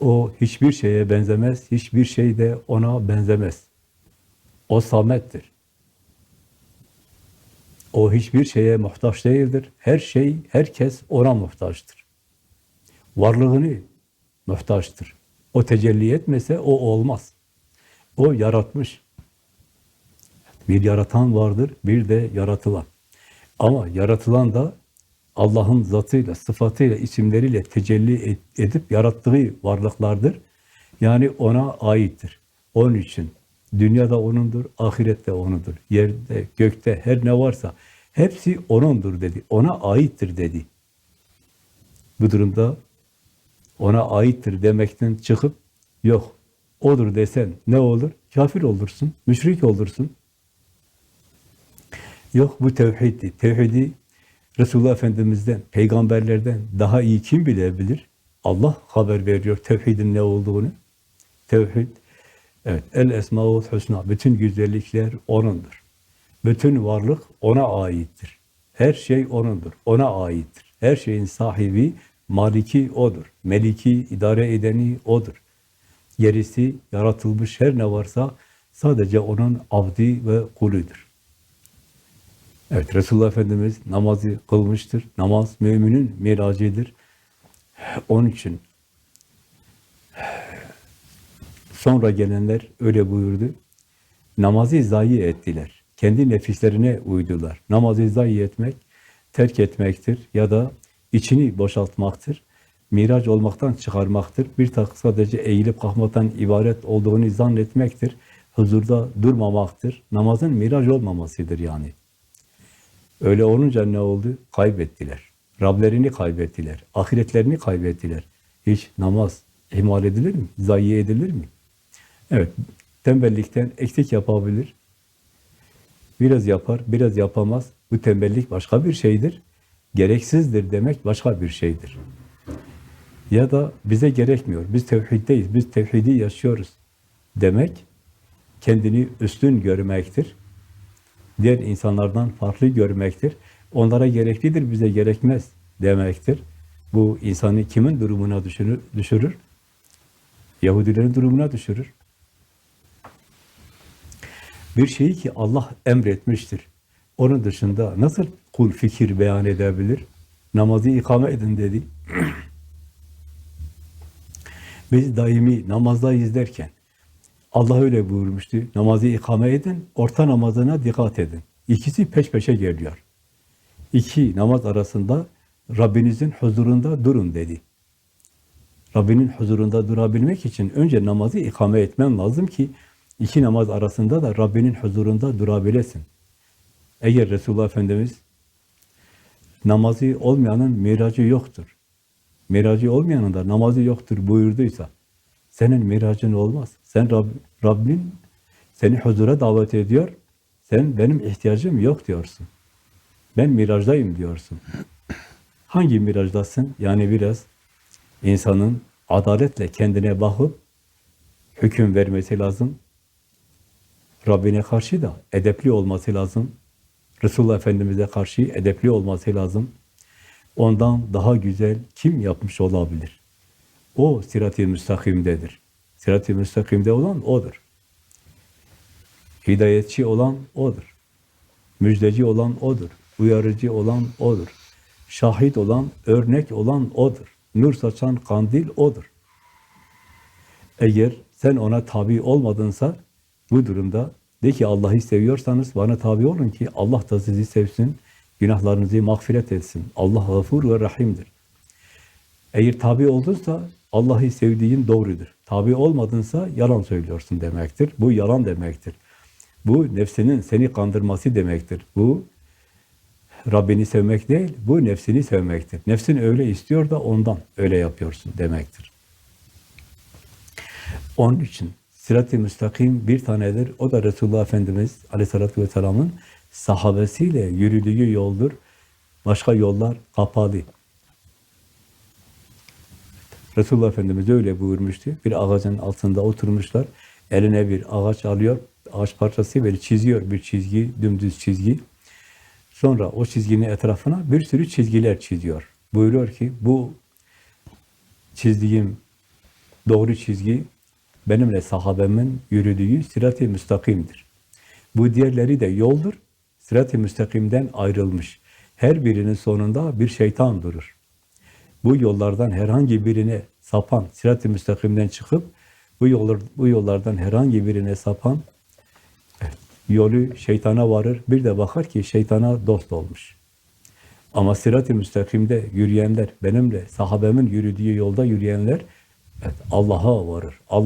O hiçbir şeye benzemez, hiçbir şey de ona benzemez. O samettir. O hiçbir şeye muhtaç değildir. Her şey, herkes ona muhtaçtır. Varlığını muhtaçtır. O tecelli etmese o olmaz. O yaratmış. Bir yaratan vardır, bir de yaratılan. Ama yaratılan da Allah'ın zatıyla, sıfatıyla, isimleriyle tecelli edip yarattığı varlıklardır. Yani ona aittir. Onun için dünyada O'nundur, ahirette O'nundur. Yerde, gökte her ne varsa hepsi O'nundur dedi. Ona aittir dedi. Bu durumda ona aittir demekten çıkıp yok odur desen ne olur? Kafir olursun, müşrik olursun. Yok bu tevhiddi. Tevhidi Resulullah Efendimiz'den, peygamberlerden daha iyi kim bilebilir? Allah haber veriyor tevhidin ne olduğunu. Tevhid, evet, el esmaul husna, bütün güzellikler O'nundur. Bütün varlık O'na aittir. Her şey O'nundur, O'na aittir. Her şeyin sahibi, maliki O'dur. Meliki, idare edeni O'dur. Gerisi, yaratılmış her ne varsa sadece O'nun abdi ve kuludur. Evet, Resulullah Efendimiz namazı kılmıştır. Namaz müminin miracıdır. Onun için sonra gelenler öyle buyurdu. Namazı zayi ettiler. Kendi nefislerine uydular. Namazı zayi etmek, terk etmektir ya da içini boşaltmaktır. Miraç olmaktan çıkarmaktır. Bir tak sadece eğilip kalkmaktan ibaret olduğunu zannetmektir. Huzurda durmamaktır. Namazın miraç olmamasıdır yani. Öyle olunca ne oldu? Kaybettiler. Rablerini kaybettiler. Ahiretlerini kaybettiler. Hiç namaz ihmal edilir mi? Zayi edilir mi? Evet, tembellikten eksik yapabilir. Biraz yapar, biraz yapamaz. Bu tembellik başka bir şeydir. Gereksizdir demek başka bir şeydir. Ya da bize gerekmiyor. Biz tevhiddeyiz. Biz tevhidi yaşıyoruz demek kendini üstün görmektir diğer insanlardan farklı görmektir. Onlara gereklidir, bize gerekmez demektir. Bu insanı kimin durumuna düşürür? düşürür? Yahudilerin durumuna düşürür. Bir şeyi ki Allah emretmiştir. Onun dışında nasıl kul fikir beyan edebilir? Namazı ikame edin dedi. Biz daimi namazdayız derken Allah öyle buyurmuştu. Namazı ikame edin, orta namazına dikkat edin. İkisi peş peşe geliyor. İki namaz arasında Rabbinizin huzurunda durun dedi. Rabbinin huzurunda durabilmek için önce namazı ikame etmen lazım ki iki namaz arasında da Rabbinin huzurunda durabilesin. Eğer Resulullah Efendimiz namazı olmayanın miracı yoktur. Miracı olmayanın da namazı yoktur buyurduysa senin miracın olmaz. Sen Rab, Rabbin seni huzura davet ediyor. Sen benim ihtiyacım yok diyorsun. Ben mirajdayım diyorsun. Hangi mirajdasın? Yani biraz insanın adaletle kendine bakıp hüküm vermesi lazım. Rabbine karşı da edepli olması lazım. Resulullah Efendimiz'e karşı edepli olması lazım. Ondan daha güzel kim yapmış olabilir? O sirat-i müstakimdedir. Sirat-i müstakimde olan O'dur. Hidayetçi olan O'dur. Müjdeci olan O'dur. Uyarıcı olan O'dur. Şahit olan, örnek olan O'dur. Nur saçan kandil O'dur. Eğer sen ona tabi olmadınsa bu durumda de ki Allah'ı seviyorsanız bana tabi olun ki Allah da sizi sevsin, günahlarınızı mağfiret etsin. Allah gafur ve rahimdir. Eğer tabi oldunsa Allah'ı sevdiğin doğrudur. Tabi olmadınsa yalan söylüyorsun demektir. Bu yalan demektir. Bu nefsinin seni kandırması demektir. Bu Rabbini sevmek değil, bu nefsini sevmektir. Nefsin öyle istiyor da ondan öyle yapıyorsun demektir. Onun için sirat-i müstakim bir tanedir. O da Resulullah Efendimiz aleyhissalatü vesselamın sahabesiyle yürüdüğü yoldur. Başka yollar kapalı. Resulullah Efendimiz öyle buyurmuştu. Bir ağacın altında oturmuşlar. Eline bir ağaç alıyor. Ağaç parçası böyle çiziyor. Bir çizgi, dümdüz çizgi. Sonra o çizginin etrafına bir sürü çizgiler çiziyor. Buyuruyor ki bu çizdiğim doğru çizgi benimle sahabemin yürüdüğü sirat-i müstakimdir. Bu diğerleri de yoldur. Sırat-ı müstakimden ayrılmış. Her birinin sonunda bir şeytan durur. Bu yollardan herhangi birine sapan, sırat-ı müstakimden çıkıp bu yollar, bu yollardan herhangi birine sapan yolu şeytana varır. Bir de bakar ki şeytana dost olmuş. Ama sırat-ı müstakimde yürüyenler, benimle sahabemin yürüdüğü yolda yürüyenler evet, Allah'a varır. Allah